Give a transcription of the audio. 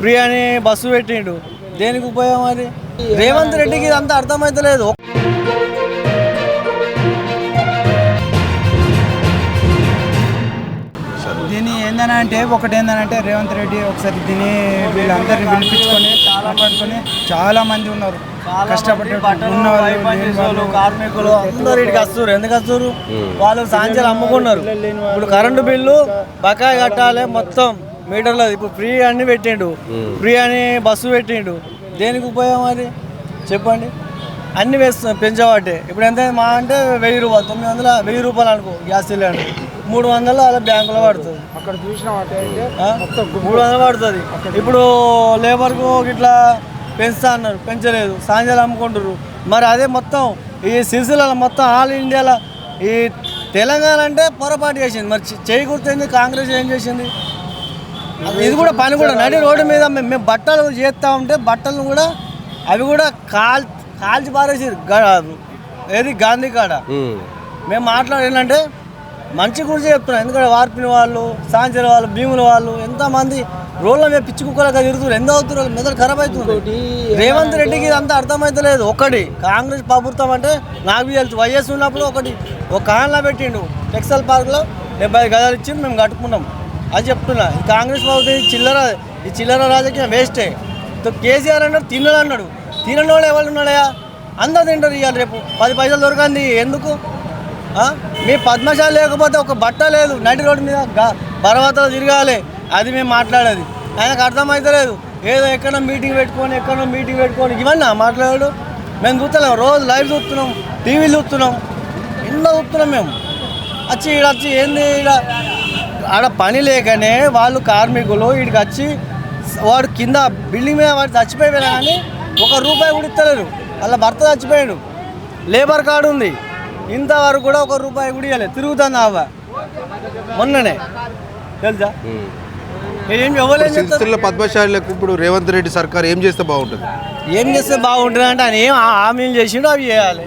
Free అని bus పెట్టిండు. దేనికి ఉపయోగం అది? రేవంత్ రెడ్డికి ఇదంతా అర్థమైతలేదు. దీని ఏందని అంటే ఒకటి ఏంటంటే రేవంత్ రెడ్డి ఒకసారి దీన్ని వీళ్ళందరినీ పిలిపించుకొని మాట్లాడుకొని చాలా మంది ఉన్నారు. కష్టపడి ఉన్న వాళ్ళు, లేని వాళ్ళు, కార్మికులు అందరు ఇక్కడికి వస్తారు ఎందుకు వస్తారు వాళ్ళు సాయంత్రం అమ్ముకున్నారు. ఇప్పుడు కరెంటు బిల్లు బకాయి కట్టాలి మొత్తం. మీటర్లో ఇప్పుడు ఫ్రీ అని పెట్టిండు. ఫ్రీ అని బస్సు పెట్టిండు. దేనికి ఉపయోగం అది? చెప్పండి. అన్ని వేస్తున్నాం పెంచబట్టే. ఇప్పుడు ఎంత మా అంటే వెయ్యి రూపాయలు తొమ్మిది వందల వెయ్యి రూపాయలు అనుకో గ్యాస్ సిలిండర్. మూడు వందలు అలా బ్యాంకులో పడుతుంది. అక్కడ చూసిన? మూడు వందలు పడుతుంది. ఇప్పుడు లేబర్కు ఇట్లా పెంచుతా అన్నారు. పెంచలేదు. సాంజాలు అమ్ముకుంటారు మరి అదే మొత్తం ఈ సిరిసిల్ల మొత్తం ఆల్ ఇండియాలో ఈ తెలంగాణ అంటే పొరపాటు చేసింది. మరి చే- చేయకూడదు కాంగ్రెస్ ఏం చేసింది? ఇది కూడా పని కూడా. నడి రోడ్డు మీద మేము మేము బట్టలు చేస్తూ ఉంటే బట్టలను కూడా అవి కూడా కాల్ కాల్చి పారేసి ఏది గాంధీ కాడ. మేము మాట్లాడేంటంటే మంచి గురించి చెప్తున్నాం. ఎందుకంటే వార్పిన వాళ్ళు సాంచల వాళ్ళు భీముల వాళ్ళు ఎంతమంది రోడ్ల మీద పిచ్చి కుక్కలుగా తిరుగుతున్నారు. ఎంత అవుతున్నారు? మెదడు ఖరాబ్ అవుతుంది. రేవంత్ రెడ్డికి ఇదంతా అర్థమైతలేదు. ఒకటి కాంగ్రెస్ ప్రభుత్వం అంటే నాకు తెలుసు. వైఎస్ ఉన్నప్పుడు ఒకటి ఒక కాన్లా పెట్టిండు. టెక్స్టైల్ పార్క్లో డెబ్బై గదాలు ఇచ్చి మేము కట్టుకున్నాం. అది చెప్తున్నా. కాంగ్రెస్ ప్రభుత్వం చిల్లర ఈ చిల్లర రాజకీయం వేస్టే. తో కేసీఆర్ అన్నాడు తినడు అన్నాడు. తినని వాళ్ళు ఎవరు ఉన్నాడయా అందరు తింటారు ఇవాళ రేపు. పది పైసలు దొరకంది. ఎందుకు? మీ పద్మశాల లేకపోతే ఒక బట్ట లేదు. నడి రోడ్డు మీద పర్వతాలు తిరగాలి. అది మేము మాట్లాడేది. ఆయనకు అర్థమవుతలేదు ఏదో ఎక్కడో మీటింగ్ పెట్టుకొని ఎక్కడో మీటింగ్ పెట్టుకొని ఇవన్నా మాట్లాడాడు? మేము చూస్తలేం. రోజు లైవ్ చూస్తున్నాం టీవీలు చూస్తున్నాం. ఎన్నో చూస్తున్నాం మేము. వచ్చి ఇక్కడ వచ్చి ఏంది ఈడ? ఆడ పని లేకనే వాళ్ళు కార్మికులు ఈడికి వచ్చి వాడు కింద బిల్డింగ్ మీద వాడు చచ్చిపోయి కానీ ఒక రూపాయి కూడా ఇస్తలేరు. వాళ్ళ భర్త చచ్చిపోయాడు. లేబర్ కార్డు ఉంది. ఇంతవరకు కూడా ఒక రూపాయి కూడా ఇవ్వలేదు తిరుగుతుంది ఆవ. మొన్ననే. తెలుసా? సిరిసిల్ల పద్మశాలకు ఇప్పుడు రేవంత్ రెడ్డి సర్కార్ ఏం చేస్తే బాగుంటుంది? ఏం చేస్తే బాగుంటుంది అంటే ఆయన ఏం హామీలు చేసిండో అవి చేయాలి.